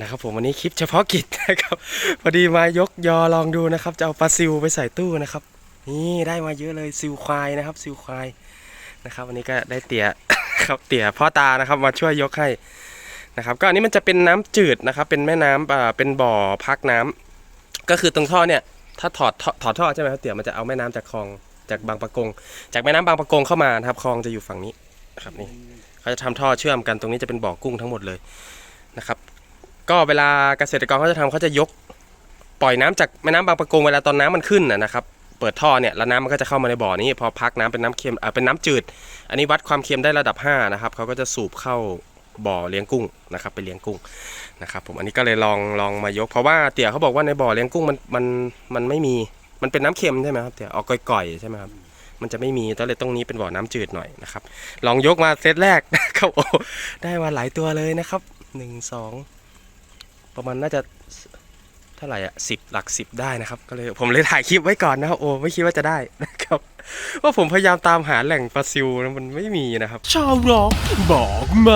นะครับผมวันนี้คลิปเฉพาะกิจนะครับพอดีมายกยอลองดูนะครับ จะเอาปลาซิวไปใส่ตู้นะครับ นี่ได้มาเยอะเลยซิวควายนะครับซิวควายนะครับวันนี้ก็ได้เตี่ยครับเตี่ยพ่อตานะครับมาช่วยยกให้นะครับ ก็อันนี้มันจะเป็นน้ำจืดนะครับ เป็นแม่น้ำอ่าเป็นบ่อพักน้ำก็คือตรงท่อเนี่ยถ้าถอดถอดท่อใช่ไหมครับเตี่ยมันจะเอาแม่น้ำจากคลองจากบางปะกง จากแม่น้ำบางปะกงเข้ามานะครับคลองจะอยู่ฝั่งนี้นะครับนี่เขาจะทำท่อเชื่อมกันตรงนี้จะเป็นบ่อกุ้งทั้งหมดเลยนะครับ ก็เวลาเกษตรกรเขาจะทำเขาจะยกปล่อยน้ำจากแม่น้ำบางปะกงเวลาตอนน้ำมันขึ้นนะครับ เปิดท่อเนี่ยแล้วน้ำมันก็จะเข้ามาในบ่อนี้พอพักน้ำเป็นน้ำเค็มเอ่อเป็นน้ำจืด อันนี้วัดความเค็มได้ระดับ 5 นะครับเขาก็จะสูบเข้าบ่อเลี้ยงกุ้งนะครับไปเลี้ยงกุ้งนะครับผมอันนี้ก็เลยลองลองมายก เพราะว่าเตี่ยเขาบอกว่าในบ่อเลี้ยงกุ้งมันมันมันไม่มีมันเป็นน้ำเค็มใช่ไหมครับเตี่ยออกก่อยๆใช่ไหมครับมันจะไม่มีก็เลยตรงนี้เป็นบ่อน้ำจืดหน่อยนะครับลองยกมาเซตแรกนะครับโอ้ได้มาหลายตัวเลยนะครับหนึ่งสอง ประมาณน่าจะเท่าไหร่อะสิบหลักสิบได้นะครับ ก็เลยผมเลยถ่ายคลิปไว้ก่อนนะครับโอ้ไม่คิดว่าจะได้นะครับว่าผมพยายามตามหาแหล่งปลาซิวนะมันไม่มีนะครับ ชาวร็อกบอกไหม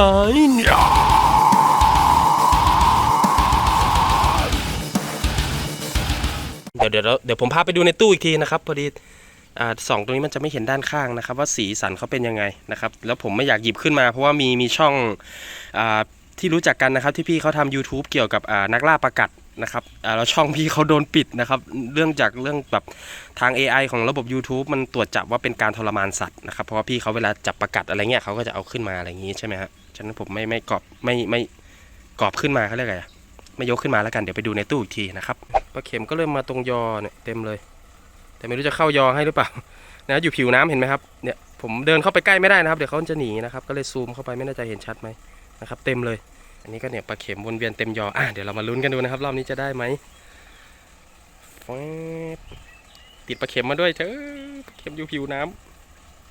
เดี๋ยวเดี๋ยวเดี๋ยวผมพาไปดูในตู้อีกทีนะครับพอดีอ่าสองตรงนี้มันจะไม่เห็นด้านข้างนะครับ ว่าสีสันเขาเป็นยังไงนะครับ แล้วผมไม่อยากหยิบขึ้นมาเพราะว่ามีมีช่องอ่า ที่รู้จักกันนะครับที่พี่เขาทำ YouTube เกี่ยวกับนักล่าประกัดนะครับอ่าแล้วช่องพี่เขาโดนปิดนะครับ เรื่องจากเรื่องแบบทาง AI ของระบบ YouTube มันตรวจจับว่าเป็นการทรมานสัตว์นะครับเพราะว่าพี่เขาเวลาจับประกัดอะไรเงี้ยเขาก็จะเอาขึ้นมาอะไรอย่างงี้ใช่ไหมฮะฉะนั้นผมไม่ไม่กรอบไม่ไม่กรอบขึ้นมาเขาเรียกไงอะไม่ยกขึ้นมาแล้วกันเดี๋ยวไปดูในตู้อีกทีนะครับปลาเข็มก็เริ่มมาตรงยอเนี่ยเต็มเลย แต่ไม่รู้จะเข้ายอให้หรือเปล่านะอยู่ผิวน้ำเห็นไหมครับเนี่ยผมเดินเข้าไปใกล้ไม่ได้นะครับ เดี๋ยวเขาจะหนีนะครับก็เลยซูมเข้าไปไม่น่ใจเห็นชัดไหม นะครับ เต็มเลย อันนี้ก็เนี่ยปลาเข็มวนเวียนเต็มยออะเดี๋ยวเรามาลุ้นกันดูนะครับ รอบนี้จะได้ไหมแฟบติดปลาเข็มมาด้วยเถอะปลาเข็มอยู่ผิวน้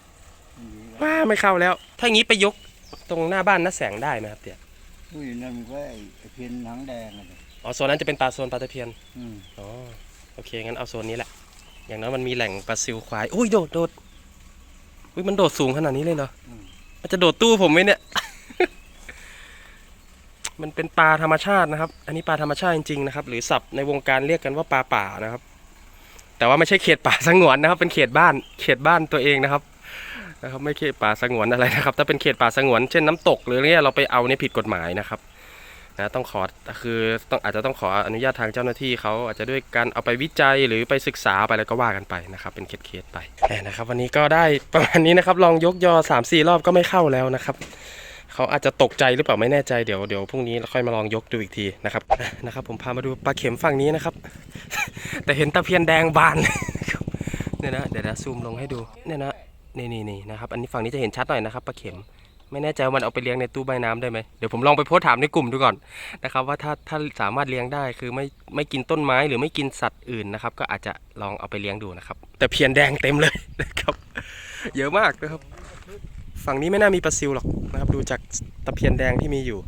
ำว้าไม่เข้าแล้ว ถ้าอย่างนี้ไปยกตรงหน้าบ้านน้าแสงได้ไหมครับเตี่ยอุ้ยนั่นมันก็ไอ้ตะเพียนหางแดงอะเนี่ยอ๋อโซนนั้นจะเป็นปลาโซนปลาตะเพียนอืมอ๋อโอเคงั้นเอาโซนนี้แหละ อย่างน้อยมันมีแหล่งปลาซิวควายอุ้ยโดดโดดอุ้ยมันโดดสูงขนาดนี้เลยเหรออมันจะโดดตู้ผมไหมเนี่ย มันเป็นปลาธรรมชาตินะครับ อันนี้ปลาธรรมชาติจริงๆนะครับ หรือศัพท์ในวงการเรียกกันว่าปลาป่านะครับ แต่ว่าไม่ใช่เขตป่าสงวนนะครับ เป็นเขตบ้าน เขตบ้านตัวเองนะครับ นะครับ ไม่เขตป่าสงวนอะไรนะครับ ถ้าเป็นเขตป่าสงวนเช่นน้ำตกหรืออะไรเงี้ยเราไปเอาเนี่ยผิดกฎหมายนะครับ นะต้องขอ คือต้องอาจจะต้องขออนุญาตทางเจ้าหน้าที่เขาอาจจะด้วยการเอาไปวิจัยหรือไปศึกษาไปอะไรก็ว่ากันไปนะครับ เป็นเคสๆไปนะครับ วันนี้ก็ได้ประมาณนี้นะครับ ลองยกยอ3 4รอบก็ไม่เข้าแล้วนะครับ เขาอาจจะตกใจหรือเปล่าไม่แน่ใจเดี๋ยวเดี๋ยวพรุ่งนี้เราค่อยมาลองยกดูอีกทีนะครับนะครับ ผมพามาดูปลาเข็มฝั่งนี้นะครับ แต่เห็นตะเพียนแดงบานเลยเนี่ยนะเดี๋ยวนะซูมลงให้ดูเนี่ยนะนี่นี่นี่นะครับ อันนี้ฝั่งนี้จะเห็นชัดหน่อยนะครับปลาเข็มไม่แน่ใจว่ามันเอาไปเลี้ยงในตู้ใบน้ำได้ไหมเดี๋ยวผมลองไปโพสถามในกลุ่มดูก่อนนะครับว่าถ้าถ้าสามารถเลี้ยงได้คือไม่ไม่กินต้นไม้หรือไม่กินสัตว์อื่นนะครับ ก็อาจจะลองเอาไปเลี้ยงดูนะครับ แต่เพียนแดงเต็มเลยนะครับ เยอะมากนะครับ ฝั่งนี้ไม่น่ามีปลาซิวหรอกนะครับ ดูจากตะเพียนแดงที่มีอยู่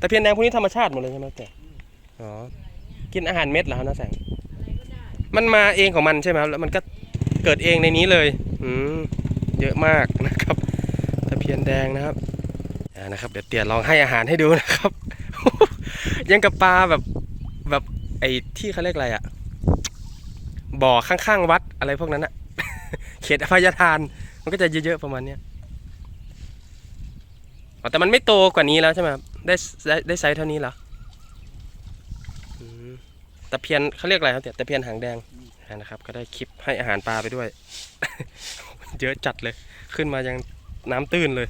ตะเพียนแดงพวกนี้ธรรมชาติหมดเลยใช่ไหมแต่อ๋อ กินอาหารเม็ดเหรอครับน้าแสง มันมาเองของมันใช่ไหมครับ แล้วมันก็เกิดเองในนี้เลย อืม เยอะมากนะครับ ตะเพียนแดงนะครับอ่านะครับ เดี๋ยวเตียลองให้อาหารให้ดูนะครับ ยังกับปลาแบบแบบไอ้ที่เขาเรียกอะไรอะบ่อข้างๆวัดอะไรพวกนั้นอะเขตอภัยทาน มันก็จะเยอะๆประมาณเนี้ย แต่มันไม่โตกว่านี้แล้วใช่ไหมครับได้ได้ได้ไซส์เท่านี้เหรอแตะเพียนเขาเรียกอะไรครับเต่ยตะเพียนหางแดงนะครับ ก็ได้คลิปให้อาหารปลาไปด้วย เยอะจัดเลย ขึ้นมายังน้ำตื้นเลย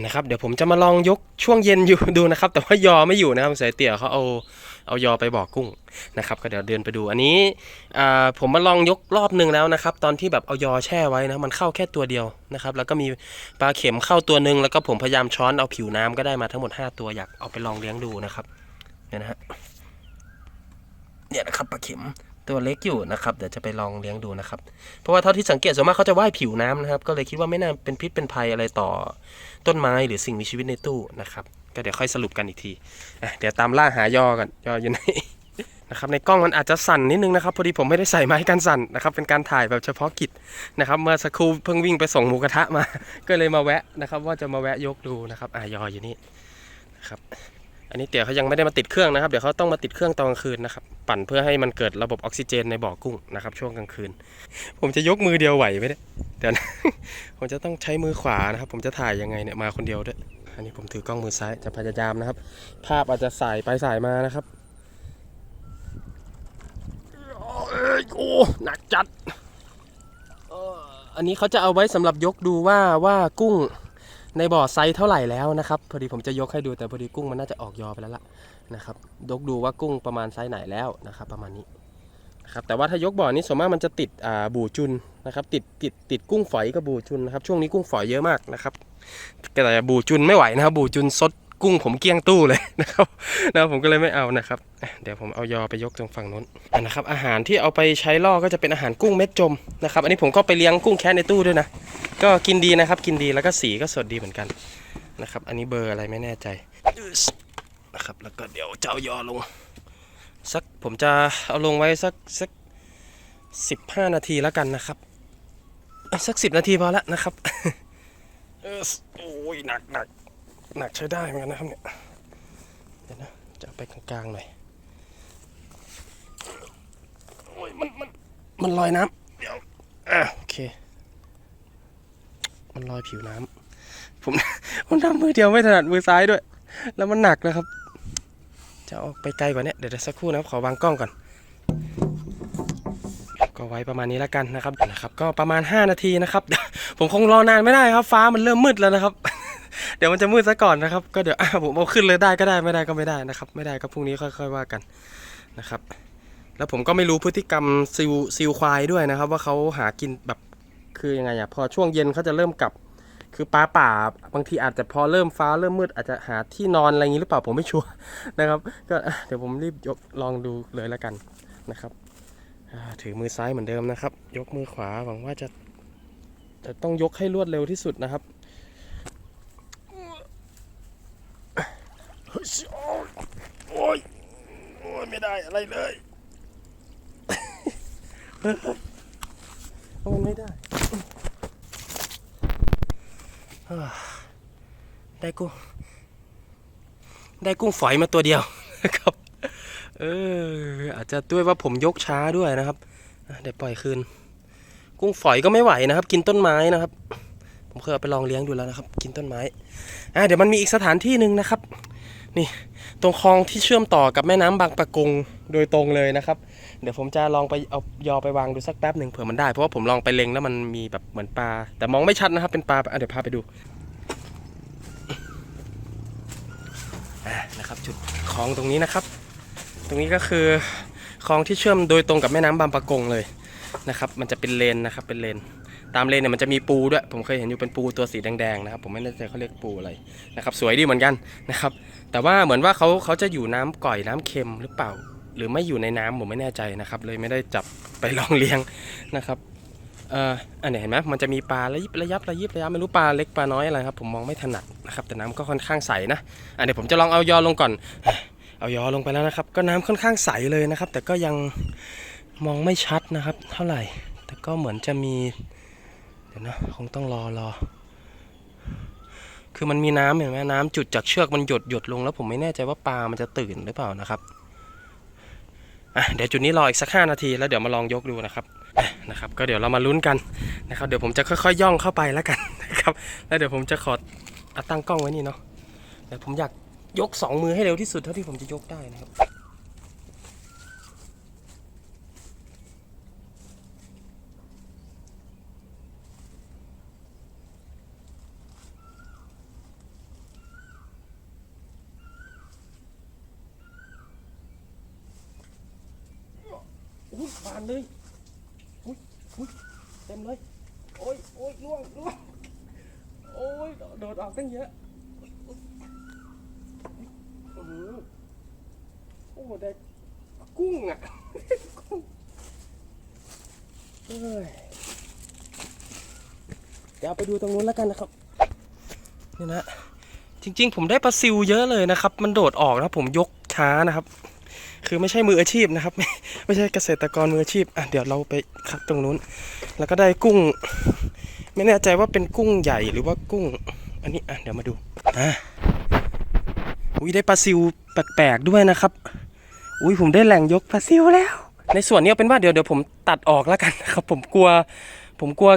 นะครับ เดี๋ยวผมจะมาลองยกช่วงเย็นอยู่ดูนะครับ แต่ว่ายอไม่อยู่นะครับสายเตี่ยเขาเอา เอายอไปบ่อกุ้งนะครับก็เดี๋ยวเดินไปดูอันนี้ผมมาลองยกรอบหนึ่งแล้วนะครับตอนที่แบบเอายอแช่ไว้นะมันเข้าแค่ตัวเดียวนะครับแล้วก็มีปลาเข็มเข้าตัวหนึ่งแล้วก็ผมพยายามช้อนเอาผิวน้ำก็ได้มาทั้งหมด 5 ตัวอยากเอาไปลองเลี้ยงดูนะครับเนี่ยนะฮะเนี่ยนะครับปลาเข็มตัวเล็กอยู่นะครับเดี๋ยวจะไปลองเลี้ยงดูนะครับ เพราะว่าเท่าที่สังเกตส่วนมากเขาจะว่ายผิวน้ำนะครับ ก็เลยคิดว่าไม่น่าเป็นพิษเป็นภัยอะไรต่อต้นไม้หรือสิ่งมีชีวิตในตู้นะครับ ก็เดี๋ยวค่อยสรุปกันอีกทีเดี๋ยวตามล่าหายอกันยออยู่ไหนนะครับในกล้องมันอาจจะสั่นนิดนึงนะครับพอดีผมไม่ได้ใส่ไม้กันสั่นนะครับเป็นการถ่ายแบบเฉพาะกิจนะครับเมื่อสักครู่เพิ่งวิ่งไปส่งหมูกระทะมา ก็เลยมาแวะนะครับ ว่าจะมาแวะยกดูนะครับอะยออยู่นี่นะครับอันนี้เตี๋ยวเขายังไม่ได้มาติดเครื่องนะครับ เดี๋ยวเขาต้องมาติดเครื่องตอนกลางคืนนะครับปั่นเพื่อให้มันเกิดระบบออกซิเจนในบ่อกุ้งนะครับช่วงกลางคืน ผมจะยกมือเดียวไหวไหมเนี่ยเดี๋ยวนะผมจะต้องใช้มือขวานะครับ ผมจะถ่ายยังไงเนี่ยมาคนเดียวด้วย อันนี้ผมถือกล้องมือซ้ายจะพยายามนะครับ ภาพอาจจะสายไปสายมานะครับโอ้หนักจัดอันนี้เขาจะเอาไว้สำหรับยกดูว่าว่ากุ้งในบ่อไซส์เท่าไหร่แล้วนะครับ พอดีผมจะยกให้ดูแต่พอดีกุ้งมันน่าจะออกยอไปแล้วล่ะนะครับ ยกดูว่ากุ้งประมาณไซส์ไหนแล้วนะครับ ประมาณนี้นะครับแต่ว่าถ้ายกบ่อนี้ส่วนมากมันจะติดบูจุนนะครับ ติดติดติดกุ้งฝอยกับบูจุนนะครับ ช่วงนี้กุ้งฝอยเยอะมากนะครับ แต่บูจุนไม่ไหวนะครับ บูจุนซดกุ้งผมเกลี้ยงตู้เลยนะครับนะครับผมก็เลยไม่เอานะครับ เดี๋ยวผมเอายอไปยกตรงฝั่งนู้นนะครับ อาหารที่เอาไปใช้ล่อก็จะเป็นอาหารกุ้งเม็ดจมนะครับ อันนี้ผมก็ไปเลี้ยงกุ้งแค่ในตู้ด้วยนะ ก็กินดีนะครับ กินดีแล้วก็สีก็สดดีเหมือนกันนะครับ อันนี้เบอร์อะไรไม่แน่ใจนะครับ แล้วก็เดี๋ยวจะเอายอลงสักผมจะเอาลงไว้สักสักสิบห้านาทีแล้วกันนะครับสักสิบนาทีพอละนะครับ โอ้ยหนักหนักหนักใช้ได้เหมือนกันนะครับเนี่ยเดี๋ยวนะจะเอาไปกลางๆหน่อยโอ้ยมันมันมันลอยน้ำเดี๋ยวอะโอเค มันลอยผิวน้ำผมผมทำมือเดียวไม่ถนัดมือซ้ายด้วย แล้วมันหนักนะครับ จะออกไปไกลกว่านี้เดี๋ยวเดี๋ยวสักครู่นะครับขอวางกล้องก่อน ก็ไว้ประมาณนี้แล้วกันนะครับนะครับ ก็ประมาณ 5 นาทีนะครับ ผมคงรอนานไม่ได้ครับ ฟ้ามันเริ่มมืดแล้วนะครับ เดี๋ยวมันจะมืดซะก่อนนะครับ ก็เดี๋ยวผมเอาขึ้นเลยได้ก็ได้ไม่ได้ก็ไม่ได้นะครับ ไม่ได้ก็พรุ่งนี้ค่อย ๆว่ากันนะครับ แล้วผมก็ไม่รู้พฤติกรรมซิลซิลควายด้วยนะครับ ว่าเขาหากินแบบคือยังไงอะพอช่วงเย็นเขาจะเริ่มกลับ คือปลาป่าบางทีอาจจะพอเริ่มฟ้าเริ่มมืดอาจจะหาที่นอนอะไรอย่างนี้หรือเปล่าผมไม่ชัวร์นะครับ ก็เดี๋ยวผมรีบยกลองดูเลยแล้วกันนะครับ ถือมือซ้ายเหมือนเดิมนะครับ ยกมือขวาหวังว่าจะจะต้องยกให้รวดเร็วที่สุดนะครับเฮ้ยโอ้ยโอ้ยไม่ได้อะไรเลยมันไม่ได้ ได้กุ้งได้กุ้งฝอยมาตัวเดียวนะครับ เออ อาจจะด้วยว่าผมยกช้าด้วยนะครับเดี๋ยวปล่อยคืน กุ้งฝอยก็ไม่ไหวนะครับ กินต้นไม้นะครับ ผมเคยเอาไปลองเลี้ยงดูแล้วนะครับ กินต้นไม้อะเดี๋ยวมันมีอีกสถานที่หนึ่งนะครับ นี่ตรงคลองที่เชื่อมต่อกับแม่น้ำบางปะกงโดยตรงเลยนะครับ เดี๋ยวผมจะลองไปเอายอไปวางดูสักแป๊บหนึ่งเผื่อมันได้เพราะว่าผมลองไปเล็งแล้วมันมีแบบเหมือนปลา แต่มองไม่ชัดนะครับ เป็นปลาอะเดี๋ยวพาไปดูนะครับจุดคลองตรงนี้นะครับ ตรงนี้ก็คือคลองที่เชื่อมโดยตรงกับแม่น้ำบางปะกงเลยนะครับ มันจะเป็นเลนนะครับเป็นเลน ตามเลนเนี่ยมันจะมีปูด้วย ผมเคยเห็นอยู่เป็นปูตัวสีแดงๆนะครับ ผมไม่แน่ใจเขาเรียกปูอะไรนะครับ สวยดีเหมือนกันนะครับ แต่ว่าเหมือนว่าเขาเขาจะอยู่น้ำก่อยน้ำเค็มหรือเปล่า หรือไม่อยู่ในน้ำผมไม่แน่ใจนะครับ เลยไม่ได้จับไปลองเลี้ยงนะครับเอ่ออันไหนเห็นไหมมันจะมีปลาระยิบระยับระยิบระยับไม่รู้ปลาเล็กปลาน้อยอะไรครับ ผมมองไม่ถนัดนะครับ แต่น้ำก็ค่อนข้างใสนะอะเดี๋ยวผมจะลองเอายอลงก่อน เอายอลงไปแล้วนะครับ ก็น้ำค่อนข้างใสเลยนะครับ แต่ก็ยังมองไม่ชัดนะครับ เท่าไหร่ แต่ก็เหมือนจะมี เดี๋ยวนะคงต้องรอรอ คือมันมีน้ำเห็นไหมน้ำจุดจากเชือกมันหยดหยดลง แล้วผมไม่แน่ใจว่าปลามันจะตื่นหรือเปล่านะครับอะเดี๋ยวจุดนี้รออีกสักห้านาที แล้วเดี๋ยวมาลองยกดูนะครับนะครับ ก็เดี๋ยวเรามาลุ้นกันนะครับ เดี๋ยวผมจะค่อยๆย่องเข้าไปแล้วกันนะครับ แล้วเดี๋ยวผมจะขออตั้งกล้องไว้นี่เนาะเดี๋ยวผมอยาก ยกสองมือให้เร็วที่สุดเท่าที่ผมจะยกได้นะครับ อุ้ยบานเลย อุ้ยอุ้ยเต็มเลย โอ้ยโอ้ยล่วงล่วงโอ้ยโดดออกตั้งเยอะอื้อหือ โอ้ได้กุ้งอะกุ้งเอ้ยเดี๋ยวไปดูตรงนู้นแล้วกันนะครับนี่นะจริง ๆ ผมได้ปลาซิวเยอะเลยนะครับ มันโดดออกนะผมยกช้านะครับ คือไม่ใช่มืออาชีพนะครับไม่ไม่ใช่เกษตรกรมืออาชีพอะเดี๋ยวเราไปคัดตรงนู้น แล้วก็ได้กุ้ง ไม่แน่ใจว่าเป็นกุ้งใหญ่หรือว่ากุ้ง อันนี้อะเดี๋ยวมาดูอะอุ้ยได้ปลาซิวแปลกๆด้วยนะครับ อุ้ยผมได้แหล่งยกปลาซิวแล้ว ในส่วนนี้เอาเป็นว่าเดี๋ยวเดี๋ยวผมตัดออกแล้วกันครับผมกลัวผมกลัว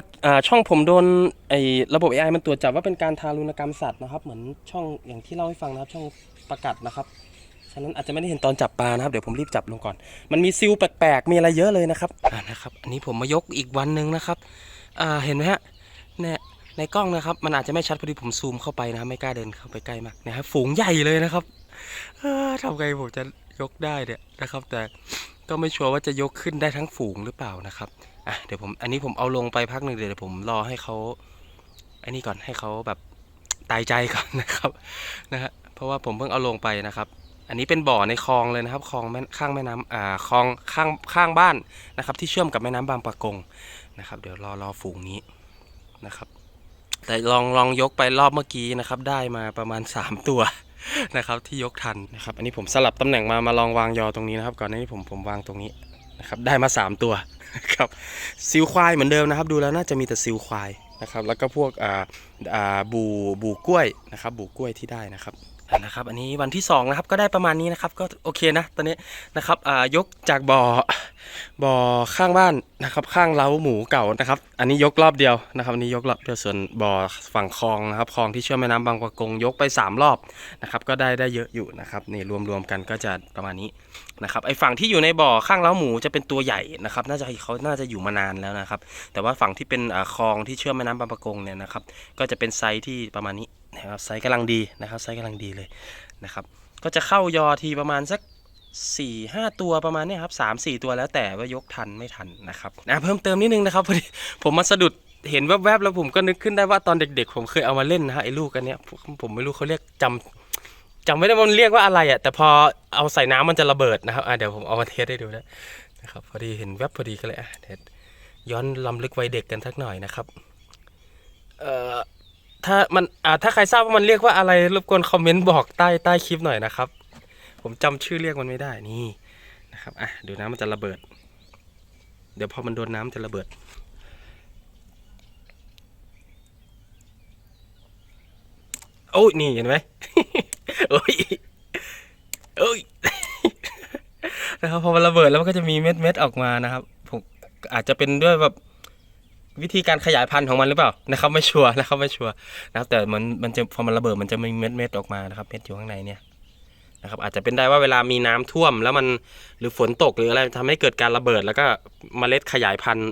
ช่องผมโดนไอ้ระบบ AI มันตรวจจับว่าเป็นการทารุณกรรมสัตว์นะครับ เหมือนช่องอย่างที่เล่าให้ฟังนะครับ ช่องประกัดนะครับฉะนั้นอาจจะไม่ได้เห็นตอนจับปลานะครับเดี๋ยวผมรีบจับลงก่อน มันมีซิลแปลกๆมีอะไรเยอะเลยนะครับอ่านะครับ อันนี้ผมมายกอีกวันหนึ่งนะครับอ่าเห็นไหมฮะเนี่ยในกล้องนะครับ มันอาจจะไม่ชัดพอดีผมซูมเข้าไปนะครับไม่กล้าเดินเข้าไปใกล้มากนะครับฝูงใหญ่เลยนะครับเออทำไงผมจะ ยกได้เนี่ยนะครับ แต่ก็ไม่ชัวร์ว่าจะยกขึ้นได้ทั้งฝูงหรือเปล่านะครับอะเดี๋ยวผมอันนี้ผมเอาลงไปพักหนึ่งเดี๋ยวผมรอให้เขาอันนี้ก่อนให้เขาแบบตายใจก่อนนะครับนะฮะเพราะว่าผมเพิ่งเอาลงไปนะครับ อันนี้เป็นบ่อในคลองเลยนะครับคลองแม่ข้างแม่น้ำอ่าคลองข้างข้างบ้านนะครับ ที่เชื่อมกับแม่น้ำบางปะกงนะครับ เดี๋ยวรอรอฝูงนี้นะครับ แต่ลองลองยกไปรอบเมื่อกี้นะครับ ได้มาประมาณ 3 ตัว นะครับที่ยกทันนะครับอันนี้ผมสลับตำแหน่งมามาลองวางยอตรงนี้นะครับ ก่อนหน้านี้ผมผมวางตรงนี้นะครับได้มา 3 ตัวครับซิวควายเหมือนเดิมนะครับ ดูแล้วน่าจะมีแต่ซิวควายนะครับแล้วก็พวกอ่าอ่าบูบูกล้วยนะครับบูกล้วยที่ได้นะครับ นะครับอันนี้วันที่สองนะครับก็ได้ประมาณนี้นะครับก็โอเคนะตอนนี้นะครับอ่ายกจากบ่อบ่อข้างบ้านนะครับข้างเล้าหมูเก่านะครับ อันนี้ยกรอบเดียวนะครับอันนี้ยกรอบเดียวส่วนบ่อฝั่งคลองนะครับคลองที่เชื่อมแม่น้ำบางปะกงยกไปสามรอบนะครับก็ได้ได้เยอะอยู่นะครับนี่รวมๆกันก็จะประมาณนี้นะครับไอฝั่งที่อยู่ในบ่อข้างเล้าหมูจะเป็นตัวใหญ่นะครับน่าจะเขาน่าจะอยู่มานานแล้วนะครับแต่ว่าฝั่งที่เป็นอ่าคลองที่เชื่อมแม่น้ำบางปะกงเนี่ยนะครับก็จะเป็นไซส์ที่ประมาณนี้ นะครับไซส์กำลังดีนะครับไซส์กำลังดีเลยนะครับ ก็จะเข้ายอทีประมาณสัก4ี่ห้าตัวประมาณนี้ครับสามสี่ตัวแล้วแต่ว่ายกทันไม่ทันนะครับนะเพิ่มเติมนิดนึงนะครับพอดีผมมาสะดุดเห็นแวบๆแล้วผมก็นึกขึ้นได้ว่าตอนเด็กๆ ผมเคยเอามาเล่นนะฮะไอ้ลูกอันเนี้ยผมไม่รู้เขาเรียกจำจำไม่ได้ว่ามันเรียกว่าอะไรอะแต่พอเอาใส่น้ำมันจะระเบิดนะครับอะเดี๋ยวผมเอามาเทสให้ดูนะนะครับพอดีเห็นแวบพอดีก็เลยอะเดี๋ยวย้อนลำลึกวัยเด็กกันสักหน่อยนะครับเอ่อ ถ้ามันอ่าถ้าใครทราบว่ามันเรียกว่าอะไรรบกวนคอมเมนต์บอกใต้ใต้คลิปหน่อยนะครับ ผมจำชื่อเรียกมันไม่ได้นี่นะครับอะเดี๋ยวน้ำมันจะระเบิด เดี๋ยวพอมันโดนน้ำจะระเบิด โอ้ยนี่เห็นไหมโอ้ยโอ้ยนะครับพอมันระเบิดแล้วมันก็จะมีเม็ดเม็ดๆออกมานะครับผมอาจจะเป็นด้วยแบบ วิธีการขยายพันธุ์ของมันหรือเปล่านะครับไม่ชัวร์นะครับไม่ชัวร์นะครับแต่มันมันจะพอมันระเบิดมันจะมีเม็ดเม็ดออกมานะครับเม็ดอยู่ข้างในเนี่ยนะครับอาจจะเป็นได้ว่าเวลามีน้ำท่วม แล้วมันหรือฝนตกหรืออะไรทำให้เกิดการระเบิด แล้วก็เมล็ดขยายพันธุ์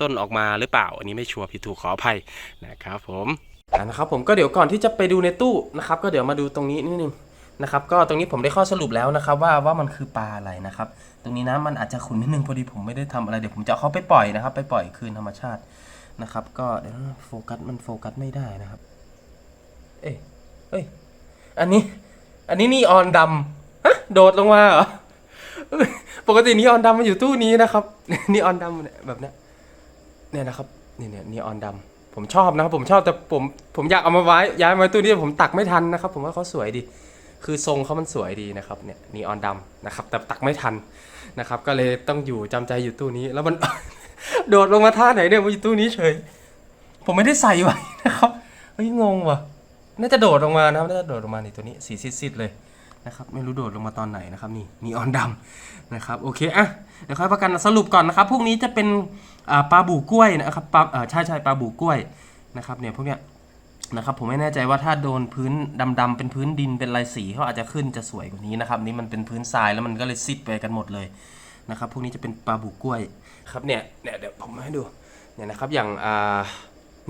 ต้นออกมาหรือเปล่า อันนี้ไม่ชัวร์ผิดถูกขออภัยนะครับผมนะครับผมก็เดี๋ยวก่อนที่จะไปดูในตู้นะครับ ก็เดี๋ยวมาดูตรงนี้นิดนึง นะครับก็ตรงนี้ผมได้ข้อสรุปแล้วนะครับว่าว่ามันคือปลาอะไรนะครับ ตรงนี้นะมันอาจจะขุ่นนิดนึงพอดีผมไม่ได้ทำอะไรเดี๋ยวผมจะเขาไปปล่อยนะครับ ไปปล่อยคืนธรรมชาตินะครับ ก็เดี๋ยวโฟกัสมันโฟกัสไม่ได้นะครับ เอ้ยเอ้ยอันนี้ อันนี้นี่ออนดำฮะโดดลงมาเหรอปกตินี่ออนดำมันอยู่ตู้นี้นะครับนี่ออนดำเนี่ยแบบเนี้ยเนี่ยนะครับเนี่ยเนี่ยนี่ออนดำผมชอบนะครับผมชอบแต่ผมผมอยากเอามาไว้ย้ายมาตู้นี้แต่ผมตักไม่ทันนะครับ ผมว่าเขาสวยดี คือทรงเขามันสวยดีนะครับเนี่ยนีออนดำนะครับ แต่ตักไม่ทันนะครับ ก็เลยต้องอยู่จำใจอยู่ตู้นี้ แล้วมัน โดดลงมาท่าไหนเนี่ยมาอยู่ตู้นี้เฉย ผมไม่ได้ใส่ไว้นะครับเฮ้ยงงว่ะน่าจะโดดลงมานะน่าจะโดดลงมาในตัวนี้สีซิดๆเลยนะครับ ไม่รู้โดดลงมาตอนไหนนะครับนี่นีออนดำนะครับ โอเคอะเดี๋ยวค่อยประกันสรุปก่อนนะครับพวกนี้จะเป็นปลาบู่กล้วยนะครับปลาใช่ใช่ปลาบู่กล้วยนะครับเนี่ยพวกเนี้ย นะครับผมไม่แน่ใจว่าถ้าโดนพื้นดำๆเป็นพื้นดินเป็นลายสีเขาอาจจะขึ้นจะสวยกว่านี้นะครับนี่มันเป็นพื้นทรายแล้วมันก็เลยซิดไปกันหมดเลยนะครับพวกนี้จะเป็นปลาบู่กล้วยครับเนี่ยเนี่ยเดี๋ยวผมมาให้ดูเนี่ยนะครับอย่างอ่า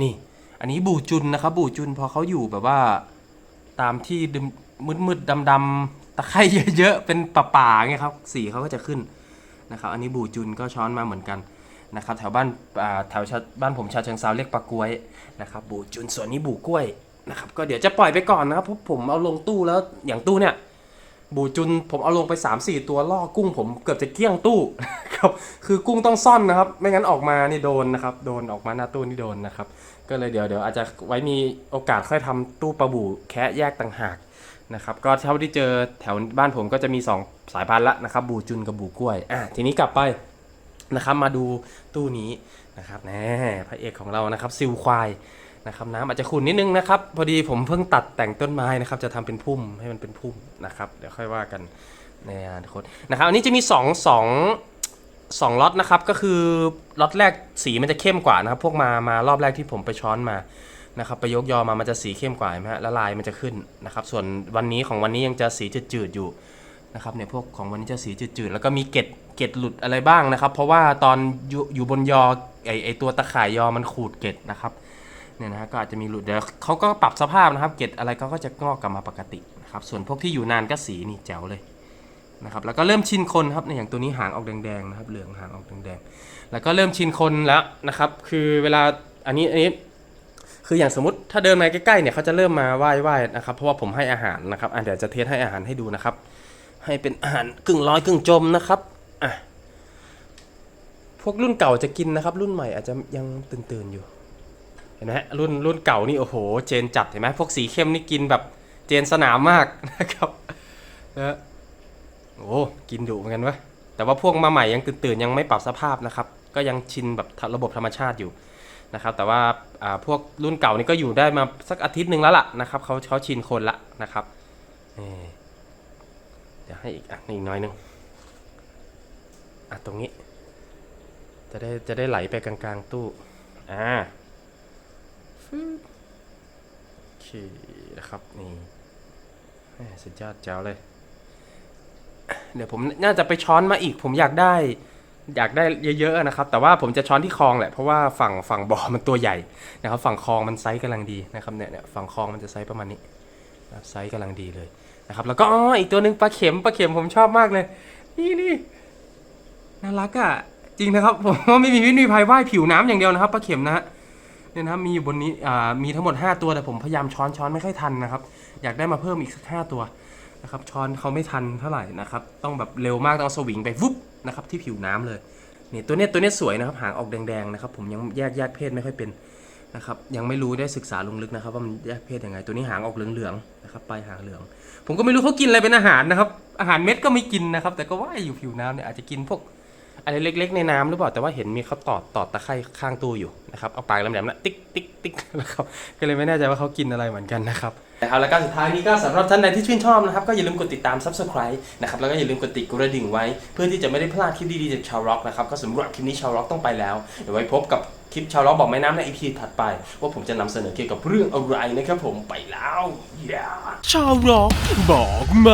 นี่ อันนี้บู่จุนนะครับ บู่จุนพอเขาอยู่แบบว่าตามที่มืดมืดดำดำๆตะไคร่เยอะๆเป็นป่าๆเงี้ยครับสีเขาก็จะขึ้นนะครับ อันนี้บู่จุนก็ช้อนมาเหมือนกัน นะครับแถวบ้านแถวชาบ้านผมชาเชิงเซาเรียกปลากล้วยนะครับบูจุนส่วนนี้บูกล้วยนะครับก็เดี๋ยวจะปล่อยไปก่อนนะครับเพราะผมเอาลงตู้แล้วอย่างตู้เนี่ยบูจุนผมเอาลงไป 3 4 ตัวล่อกุ้งผมเกือบจะเกลี้ยงตู้ครับคือกุ้งต้องซ่อนนะครับ ไม่งั้นออกมานี่โดนนะครับโดนออกมาหน้าตู้นี่โดนนะครับ ก็เลยเดี๋ยวเดี๋ยวอาจจะไว้มีโอกาสค่อยทำตู้ปลาบูแคะแยกต่างหากนะครับก็เท่าที่เจอแถวบ้านผมก็จะมี 2 สายพันธุ์ละนะครับบูจุนกับบูกล้วยอะทีนี้กลับไป นะครับมาดูตู้นี้นะครับแน่พระเอกของเรานะครับซิลควายนะครับน้ำอาจจะขุ่นนิดนึงนะครับ พอดีผมเพิ่งตัดแต่งต้นไม้นะครับจะทำเป็นพุ่มให้มันเป็นพุ่มนะครับเดี๋ยวค่อยว่ากันในอนาคตนะครับอันนี้จะมี2 2 2ล็อตนะครับก็คือล็อตแรกสีมันจะเข้มกว่านะครับพวกมามารอบแรกที่ผมไปช้อนมานะครับไปยกยอมามันจะสีเข้มกว่าไหมฮะแล้วลายมันจะขึ้นนะครับส่วนวันนี้ของวันนี้ยังจะสีจืดๆอยู่นะครับเนี่ยพวกของวันนี้จะสีจืดๆแล้วก็มีเกล็ด เกล็ดหลุดอะไรบ้างนะครับ เพราะว่าตอนอยู่อยู่บนยอไอไอตัวตะข่ายยอมันขูดเกล็ดนะครับเนี่ยนะฮะก็อาจจะมีหลุดเดี๋ยวเขาก็ปรับสภาพนะครับ เกล็ดอะไรเขาก็จะงอกกลับมาปกตินะครับส่วนพวกที่อยู่นานก็สีนี่แจ๋วเลยนะครับแล้วก็เริ่มชินคนครับเนี่ยอย่างตัวนี้หางออกแดงๆนะครับเหลืองหางออกแดงๆแล้วก็เริ่มชินคนแล้วนะครับคือเวลาอันนี้อันนี้คืออย่างสมมติถ้าเดินมาใกล้ๆเนี่ยเขาจะเริ่มมาไหว้ไหว้นะครับเพราะว่าผมให้อาหารนะครับอะเดี๋ยวจะเทสให้อาหารให้ดูนะครับ ให้เป็นอาหารกึ่งลอยกึ่งจมนะครับ อะพวกรุ่นเก่าจะกินนะครับ รุ่นใหม่อาจจะยังตื่นๆอยู่เห็นไหมรุ่นรุ่นเก่านี่โอ้โห เจนจัดเห็นไหมพวกสีเข้มนี่กินแบบเจนสนามมากนะครับนะโอ้กินดุเหมือนกันวะแต่ว่าพวกมาใหม่ยังตื่นๆยังไม่ปรับสภาพนะครับ ก็ยังชินแบบระบบธรรมชาติอยู่นะครับ แต่ว่าอ่าพวกรุ่นเก่านี่ก็อยู่ได้มาสักอาทิตย์หนึ่งแล้วล่ะนะครับเขาเขาชินคนละนะครับเดี๋ยวให้อีกอะอีกน้อยนึง อะตรงนี้ จะได้จะได้ไหลไปกลางๆตู้ อ่าโอเคนะครับนี่สุดยอดแจ๋วเลย เดี๋ยวผมน่าจะไปช้อนมาอีก ผมอยากได้ อยากได้เยอะๆนะครับ แต่ว่าผมจะช้อนที่คลองแหละเพราะว่าฝั่งฝั่งบ่อมันตัวใหญ่นะครับ ฝั่งคลองมันไซส์กำลังดีนะครับเนี่ยเนี่ยฝั่งคลองมันจะไซส์ประมาณนี้ไซส์กำลังดีเลยนะครับ แล้วก็อ๋ออีกตัวหนึ่งปลาเข็มปลาเข็มผมชอบมากเลย นี่นี่ น่ารักอะ่ะจริงนะครับผมว่าไม่มีวิธีภัยว่ายผิวน้ำอย่างเดียวนะครับปลาเข็มนะฮะเนี่ยนะมีอยู่บนนี้อ่ามีทั้งหมด 5 ตัวแต่ผมพยายามช้อนช้อนไม่ค่อยทันนะครับ อยากได้มาเพิ่มอีกสักห้าตัวนะครับช้อนเขาไม่ทันเท่าไหร่นะครับต้องแบบเร็วมากต้องเอาสวิงไปวุบนะครับที่ผิวน้ำเลยเนี่ยตัวเนี้ยตัวเนี้ยสวยนะครับหางออกแดงๆนะครับผมยังแยกแยกเพศไม่ค่อยเป็นนะครับยังไม่รู้ได้ศึกษาลงลึกนะครับว่ามันแยกเพศยังไง ตัวนี้หางออกเหลืองๆนะครับปลายหางเหลือง ผมก็ไม่รู้เขากินอะไรเป็นอาหารนะครับอาหารเม็ดก็ไม่กินนะครับแต่ก็ว่ายอยู่ผิวน้ำเนี่ยอาจจะกินพวก อะไรเล็ก ๆ ในน้ำหรือเปล่าแต่ว่าเห็นมีเขาตอดตอดตะไคร่ข้างตู้อยู่นะครับเอาปากแหลมๆนะติ๊กติ๊กติ๊กนะครับก็เลยไม่แน่ใจว่าเขากินอะไรเหมือนกันนะครับเอาละก็สุดท้ายนี้ก็สำหรับท่านใดที่ชื่นชอบนะครับก็อย่าลืมกดติดตาม subscribe นะครับแล้วก็อย่าลืมกดติดกระดิ่งไว้ เพื่อที่จะไม่ได้พลาดคลิปดีๆจากชาวร็อกนะครับก็สำหรับคลิปนี้ชาวร็อกต้องไปแล้วเดี๋ยวไว้พบกับคลิปชาวร็อกบอกแม่น้ำใน EP ถัดไป ว่าผมจะนำเสนอเกี่ยวกับเรื่องอะไรนะครับผมไปแล้ว yeah. ชาวร็อกบอกไหม